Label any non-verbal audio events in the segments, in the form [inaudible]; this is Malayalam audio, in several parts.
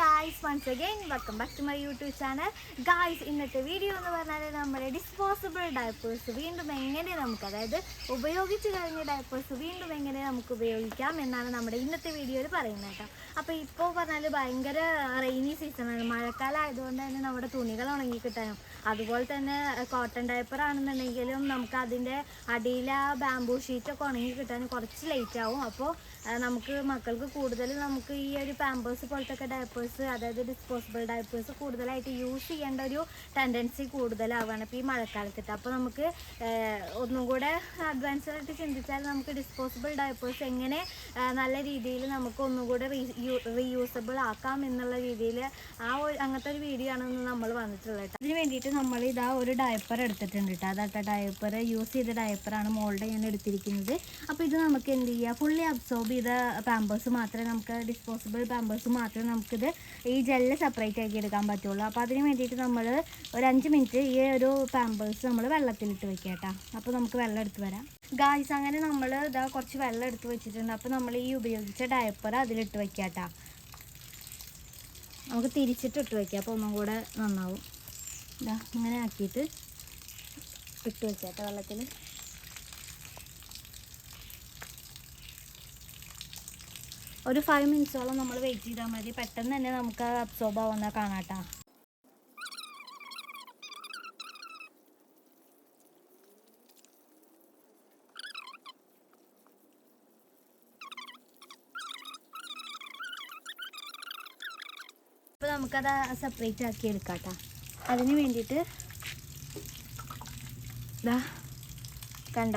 Guys once again welcome back to my YouTube channel guys ഇന്നത്തെ വീഡിയോ എന്ന് പറഞ്ഞാൽ നമ്മുടെ ഡിസ്പോസിബിൾ ഡയപ്പേഴ്സ് വീണ്ടും എങ്ങനെ നമുക്ക് അതായത് ഉപയോഗിച്ച് കഴിഞ്ഞ ഡയപ്പേഴ്സ് വീണ്ടും എങ്ങനെ നമുക്ക് ഉപയോഗിക്കാം എന്നാണ് നമ്മുടെ ഇന്നത്തെ വീഡിയോയിൽ പറയുന്നത് കേട്ടോ. അപ്പോൾ ഇപ്പോൾ പറഞ്ഞാൽ ഭയങ്കര റെയിനി സീസണാണ് മഴക്കാലം ആയതുകൊണ്ട് തന്നെ നമ്മുടെ തുണികൾ ഉണങ്ങി കിട്ടാനും അതുപോലെ തന്നെ കോട്ടൺ ഡയപ്പർ ആണെന്നുണ്ടെങ്കിലും നമുക്ക് അതിന്റെ അടിയിലെ ബാംബൂ ഷീറ്റൊക്കെ ഉണങ്ങി കിട്ടാൻ കുറച്ച് ലേറ്റ് ആവും. അപ്പോൾ നമുക്ക് മക്കൾക്ക് കൂടുതൽ നമുക്ക് ഈ ഒരു പാമ്പേഴ്സ് പോലത്തെ ഡയപ്പേഴ്സ് അതായത് ഡിസ്പോസിബിൾ ഡയപ്പേഴ്സ് കൂടുതലായിട്ട് യൂസ് ചെയ്യേണ്ട ഒരു ടെൻഡൻസി കൂടുതലാവുകയാണ് ഇപ്പോൾ ഈ മഴക്കാലത്തിട്ട് അപ്പോൾ നമുക്ക് ഒന്നും കൂടെ അഡ്വാൻസ്ഡ് ആയിട്ട് ചിന്തിച്ചാൽ നമുക്ക് ഡിസ്പോസിബിൾ ഡയപ്പേഴ്സ് എങ്ങനെ നല്ല രീതിയിൽ നമുക്ക് ഒന്നും കൂടെ റീയൂസബിൾ ആക്കാം എന്നുള്ള രീതിയിൽ ആ അങ്ങനത്തെ ഒരു വീഡിയോ ആണ് നമ്മൾ വന്നിട്ടുള്ളത് കേട്ടോ അതിന് വേണ്ടിയിട്ട് നമ്മൾ ഇതാ ഒരു ഡയപ്പർ എടുത്തിട്ടുണ്ട് കേട്ടോ അതൊക്കെ ഡയപ്പർ യൂസ് ചെയ്ത ഡയപ്പറാണ് മോളുടെ ഞാൻ എടുത്തിരിക്കുന്നത്. അപ്പോൾ ഇത് നമുക്ക് എന്ത് ചെയ്യുക ഫുള്ളി അബ്സോർബ് ചെയ്ത പാമ്പേഴ്സ് മാത്രമേ നമുക്ക് ഡിസ്പോസിബിൾ പാമ്പേഴ്സ് മാത്രമേ നമുക്കിത് ഈ ജെല്ല് സെപ്പറേറ്റ് ആക്കി എടുക്കാൻ പറ്റുള്ളൂ. അപ്പോൾ അതിന് വേണ്ടിയിട്ട് നമ്മൾ ഒരു അഞ്ച് മിനിറ്റ് ഈ ഒരു പാമ്പേഴ്സ് നമ്മൾ വെള്ളത്തിലിട്ട് വെക്കുക കേട്ടോ. അപ്പോൾ നമുക്ക് വെള്ളം എടുത്ത് വരാം. ഗായ്സ് അങ്ങനെ നമ്മൾ ഇതാ കുറച്ച് വെള്ളം എടുത്ത് വെച്ചിട്ടുണ്ട്. അപ്പോൾ നമ്മൾ ഈ ഉപയോഗിച്ച ഡയപ്പർ അതിലിട്ട് വെക്കാം കേട്ടോ. നമുക്ക് തിരിച്ചിട്ടിട്ട് വയ്ക്കാം അപ്പോൾ ഒന്നും കൂടെ നന്നാവും. ഇതാ അങ്ങനെ ആക്കിയിട്ട് ഇട്ട് വെക്കാം കേട്ടോ വെള്ളത്തിൽ ഒരു ഫൈവ് മിനിറ്റ്സോളം നമ്മൾ വെയിറ്റ് ചെയ്താൽ മതി. പെട്ടെന്ന് തന്നെ നമുക്ക് അത് അബ്സോർബ് ആവുന്ന കാണാട്ടോ. അപ്പോൾ നമുക്കത് സെപ്പറേറ്റ് ആക്കി എടുക്കാം കേട്ടോ അതിന് വേണ്ടിയിട്ട് ദാ കണ്ട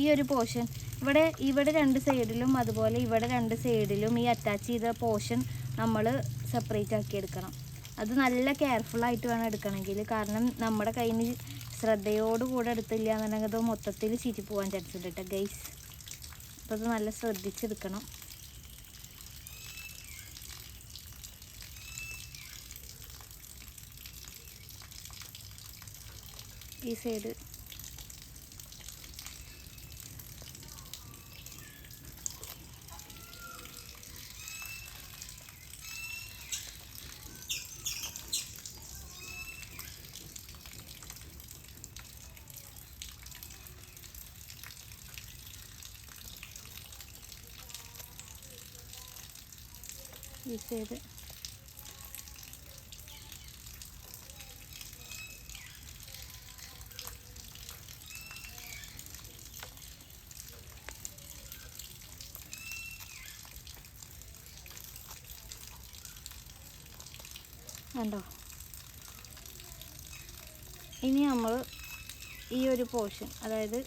ഈ ഒരു പോർഷൻ ഇവിടെ ഇവിടെ രണ്ട് സൈഡിലും അതുപോലെ ഇവിടെ രണ്ട് സൈഡിലും ഈ അറ്റാച്ച് ചെയ്ത പോർഷൻ നമ്മൾ സെപ്പറേറ്റ് ആക്കി എടുക്കണം. അത് നല്ല കെയർഫുൾ ആയിട്ട് വേണം എടുക്കണമെങ്കിൽ. കാരണം നമ്മുടെ കയ്യിൽ നിന്ന് ശ്രദ്ധയോടുകൂടെ എടുത്തില്ല എന്നുണ്ടെങ്കിൽ അത് മൊത്തത്തിൽ ചിരി പോകാൻ ചാൻസ് ഉണ്ട് കേട്ടോ ഗൈസ് അപ്പോൾ അത് നല്ല ശ്രദ്ധിച്ചെടുക്കണം. ഈ സൈഡ് ഈ ചെയ്ത് കണ്ടോ? ഇനി നമ്മൾ ഈ ഒരു പോർഷൻ അതായത്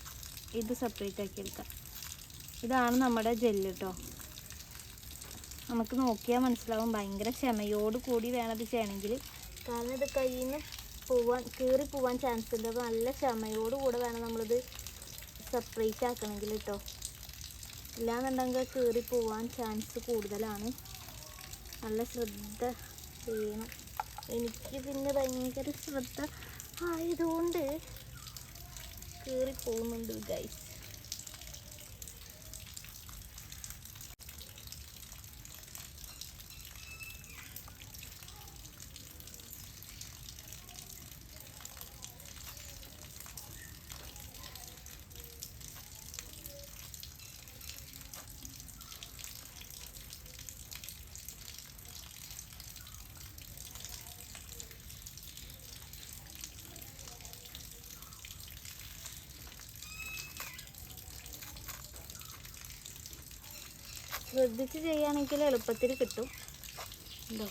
ഇത് സെപ്പറേറ്റ് ആക്കി എടുക്കാം. ഇതാണ് നമ്മുടെ ജെല്ല് കേട്ടോ നമുക്ക് നോക്കിയാൽ മനസ്സിലാവും. ഭയങ്കര ക്ഷമയോട് കൂടി വേണം ഇത് ചെയ്യണമെങ്കിൽ കാരണം ഇത് കയ്യിൽ നിന്ന് പോവാൻ കീറി പോവാൻ ചാൻസ് ഉണ്ട്. അപ്പോൾ നല്ല ക്ഷമയോട് കൂടെ വേണം നമ്മളിത് സെപ്പറേറ്റ് ആക്കണമെങ്കിൽ കേട്ടോ ഇല്ലാന്നുണ്ടെങ്കിൽ കീറി പോവാൻ ചാൻസ് കൂടുതലാണ്. നല്ല ശ്രദ്ധ ചെയ്യണം എനിക്ക് പിന്നെ ഭയങ്കര ശ്രദ്ധ ആയതുകൊണ്ട് കീറി പോകുന്നുണ്ട് ഗൈസ് ശ്രദ്ധിച്ച് ചെയ്യുകയാണെങ്കിൽ എളുപ്പത്തിൽ കിട്ടും. എന്തോ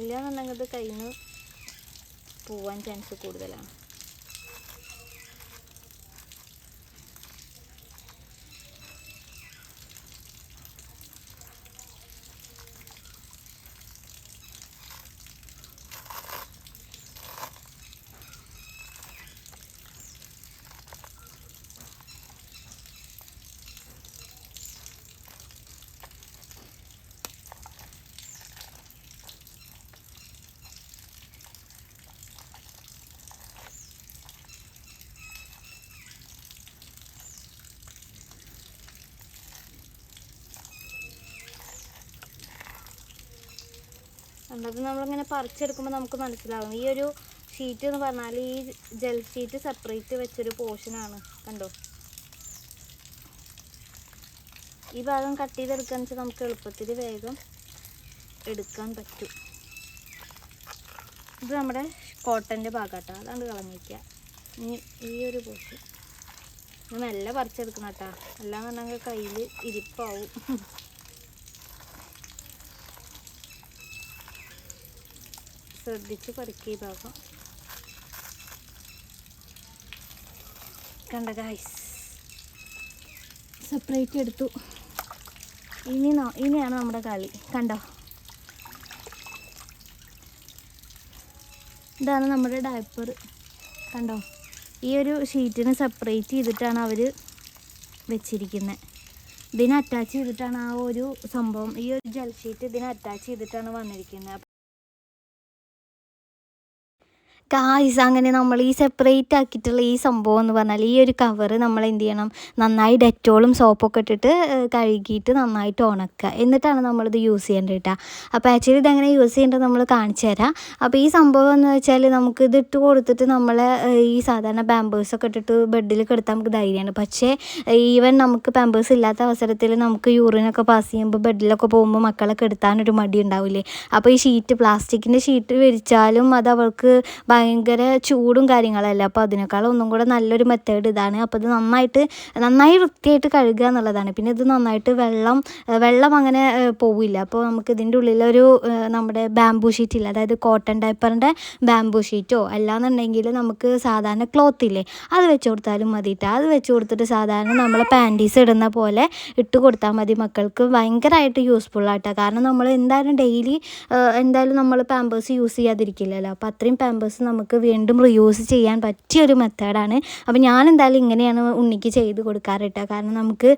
ഇല്ലാന്നുണ്ടെങ്കിൽ കയ്യിൽ നിന്ന് പോവാൻ ചാൻസ് കൂടുതലാണ്. കണ്ടത് നമ്മളിങ്ങനെ പറിച്ചെടുക്കുമ്പോൾ നമുക്ക് മനസ്സിലാകും. ഈ ഒരു ഷീറ്റ് എന്ന് പറഞ്ഞാൽ ഈ ജെൽ ഷീറ്റ് സെപ്പറേറ്റ് വെച്ചൊരു പോർഷനാണ് കണ്ടോ? ഈ ഭാഗം കട്ട് ചെയ്തെടുക്കാന്ന് വെച്ചാൽ നമുക്ക് എളുപ്പത്തിൽ വേഗം എടുക്കാൻ പറ്റും. ഇത് നമ്മുടെ കോട്ടന്റെ ഭാഗമാട്ടോ അതാണ്ട് കളഞ്ഞിരിക്കുക ഇനി ഈ ഒരു പോർഷൻ നല്ല പറിച്ചെടുക്കണം കേട്ടോ. എല്ലാം പറഞ്ഞാൽ കയ്യിൽ ഇരിപ്പാവും. [laughs] ശ്രദ്ധിച്ച് പറിക്കുക ഭാഗം കണ്ട ഗായ്സ് സെപ്പറേറ്റ് എടുത്തു. ഇനി ഇനിയാണ് നമ്മുടെ കളി. കണ്ടോ? ഇതാണ് നമ്മുടെ ഡയപ്പർ കണ്ടോ? ഈ ഒരു ഷീറ്റിന് സെപ്പറേറ്റ് ചെയ്തിട്ടാണ് അവർ വെച്ചിരിക്കുന്നത് ഇതിനെ അറ്റാച്ച് ചെയ്തിട്ടാണ് ആ ഒരു സംഭവം ഈ ഒരു ജൽ ഷീറ്റ് ഇതിനെ അറ്റാച്ച് ചെയ്തിട്ടാണ് വന്നിരിക്കുന്നത് ഗായ്സ് അങ്ങനെ നമ്മൾ ഈ സെപ്പറേറ്റ് ആക്കിയിട്ടുള്ള ഈ സംഭവം എന്ന് പറഞ്ഞാൽ ഈ ഒരു കവർ നമ്മൾ എന്ത് ചെയ്യണം? നന്നായി ഡെറ്റോളും സോപ്പൊക്കെ ഇട്ടിട്ട് കഴുകിയിട്ട് നന്നായിട്ട് ഉണക്കുക. എന്നിട്ടാണ് നമ്മളിത് യൂസ് ചെയ്യേണ്ടത് കേട്ടോ അപ്പോൾ ആക്ച്വലി ഇതെങ്ങനെ യൂസ് ചെയ്യേണ്ടത് നമ്മൾ കാണിച്ചു തരാം. അപ്പോൾ ഈ സംഭവം എന്ന് വെച്ചാൽ നമുക്ക് ഇത് ഇട്ട് കൊടുത്തിട്ട് നമ്മൾ ഈ സാധാരണ പാമ്പേഴ്സൊക്കെ ഇട്ടിട്ട് ബെഡിൽ കിടത്താൻ നമുക്ക് ധൈര്യമാണ്. പക്ഷേ ഈവൻ നമുക്ക് പാമ്പേഴ്സ് ഇല്ലാത്ത അവസരത്തിൽ നമുക്ക് യൂറിനൊക്കെ പാസ് ചെയ്യുമ്പോൾ ബെഡിലൊക്കെ പോകുമ്പോൾ മക്കളെ കെടുത്താനൊരു മടി ഉണ്ടാവില്ലേ? അപ്പോൾ ഈ ഷീറ്റ് പ്ലാസ്റ്റിക്കിന്റെ ഷീറ്റ് വിരിച്ചാലും അത് അവൾക്ക് ഭയങ്കര ചൂടും കാര്യങ്ങളല്ല? അപ്പോൾ അതിനേക്കാളും ഒന്നും കൂടെ നല്ലൊരു മെത്തേഡ് ഇതാണ്. അപ്പോൾ ഇത് നന്നായിട്ട് നന്നായി വൃത്തിയായിട്ട് കഴുകുക എന്നുള്ളതാണ്. പിന്നെ ഇത് നന്നായിട്ട് വെള്ളം വെള്ളം അങ്ങനെ പോവില്ല. അപ്പോൾ നമുക്ക് ഇതിന്റെ ഉള്ളിലൊരു നമ്മുടെ ബാംബൂ ഷീറ്റ് ഇല്ല? അതായത് കോട്ടൺ ഡൈപ്പറിന്റെ ബാംബൂ ഷീറ്റോ അല്ലാന്നുണ്ടെങ്കിൽ നമുക്ക് സാധാരണ ക്ലോത്ത് ഇല്ലേ? അത് വെച്ച് കൊടുത്താലും മതിയിട്ട് അത് വെച്ച് കൊടുത്തിട്ട് സാധാരണ നമ്മൾ പാന്റീസ് ഇടുന്ന പോലെ ഇട്ട് കൊടുത്താൽ മതി. മക്കൾക്ക് ഭയങ്കരമായിട്ട് യൂസ്ഫുൾ ആയിട്ടാണ് കാരണം നമ്മൾ എന്തായാലും ഡെയിലി എന്തായാലും നമ്മൾ പാമ്പേഴ്സ് യൂസ് ചെയ്യാതിരിക്കില്ലല്ലോ. അപ്പോൾ അത്രയും പാമ്പേഴ്സ് നമുക്ക് വീണ്ടും റിയൂസ് ചെയ്യാൻ പറ്റിയ ഒരു മെത്തേഡാണ് അപ്പോൾ ഞാൻ എന്തായാലും ഇങ്ങനെയാണ് ഉണ്ണിക്ക് ചെയ്ത് കൊടുക്കാറ് കേട്ടോ കാരണം നമുക്ക്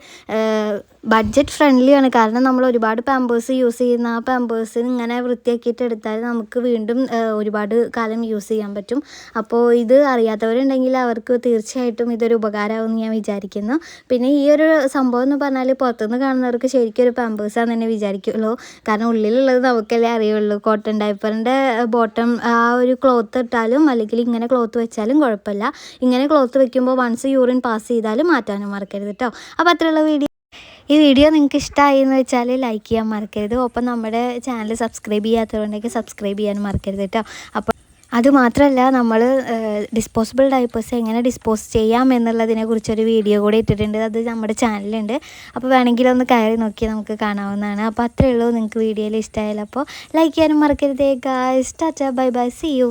ബഡ്ജറ്റ് ഫ്രണ്ട്ലിയാണ് കാരണം നമ്മൾ ഒരുപാട് പാമ്പേഴ്സ് യൂസ് ചെയ്യുന്ന ആ പാമ്പേഴ്സിന് ഇങ്ങനെ വൃത്തിയാക്കിയിട്ട് എടുത്താൽ നമുക്ക് വീണ്ടും ഒരുപാട് കാലം യൂസ് ചെയ്യാൻ പറ്റും. അപ്പോൾ ഇത് അറിയാത്തവരുണ്ടെങ്കിൽ അവർക്ക് തീർച്ചയായിട്ടും ഇതൊരു ഉപകാരമാകുമെന്ന് ഞാൻ വിചാരിക്കുന്നു. പിന്നെ ഈ ഒരു സംഭവം എന്ന് പറഞ്ഞാൽ പുറത്തുനിന്ന് കാണുന്നവർക്ക് ശരിക്കും ഒരു പാമ്പേഴ്സാന്ന് തന്നെ വിചാരിക്കുള്ളൂ. കാരണം ഉള്ളിലുള്ളത് നമുക്കല്ലേ അറിയുള്ളൂ. കോട്ടൺ ഡയപ്പറിന്റെ ബോട്ടം ആ ഒരു ക്ലോത്ത് ഇട്ടാലും അല്ലെങ്കിൽ ഇങ്ങനെ ക്ലോത്ത് വെച്ചാലും കുഴപ്പമില്ല. ഇങ്ങനെ ക്ലോത്ത് വെക്കുമ്പോൾ വൺസ് യൂറിൻ പാസ് ചെയ്താലും മാറ്റാനും മറക്കരുത് കേട്ടോ അപ്പോൾ അത്രയുള്ള വീഡിയോ. ഈ വീഡിയോ നിങ്ങൾക്ക് ഇഷ്ടമായി എന്ന് വെച്ചാൽ ലൈക്ക് ചെയ്യാൻ മറക്കരുത്. ഒപ്പം നമ്മുടെ ചാനൽ സബ്സ്ക്രൈബ് ചെയ്യാത്തവരുണ്ടെങ്കിൽ സബ്സ്ക്രൈബ് ചെയ്യാൻ മറക്കരുത് കേട്ടോ അപ്പോൾ അതുമാത്രമല്ല നമ്മൾ ഡിസ്പോസിബിൾ ഡൈപ്പേഴ്സ് എങ്ങനെ ഡിസ്പോസ് ചെയ്യാം എന്നുള്ളതിനെ കുറിച്ചൊരു വീഡിയോ കൂടെ ഇട്ടിട്ടുണ്ട്. അത് നമ്മുടെ ചാനലുണ്ട് അപ്പോൾ വേണമെങ്കിൽ ഒന്ന് കയറി നോക്കി നമുക്ക് കാണാവുന്നതാണ്. അപ്പോൾ അത്രയേ ഉള്ളൂ നിങ്ങൾക്ക് വീഡിയോയിൽ ഇഷ്ടമായാലും അപ്പോൾ ലൈക്ക് ചെയ്യാനും മറക്കരുതേ guys tata bye bye see you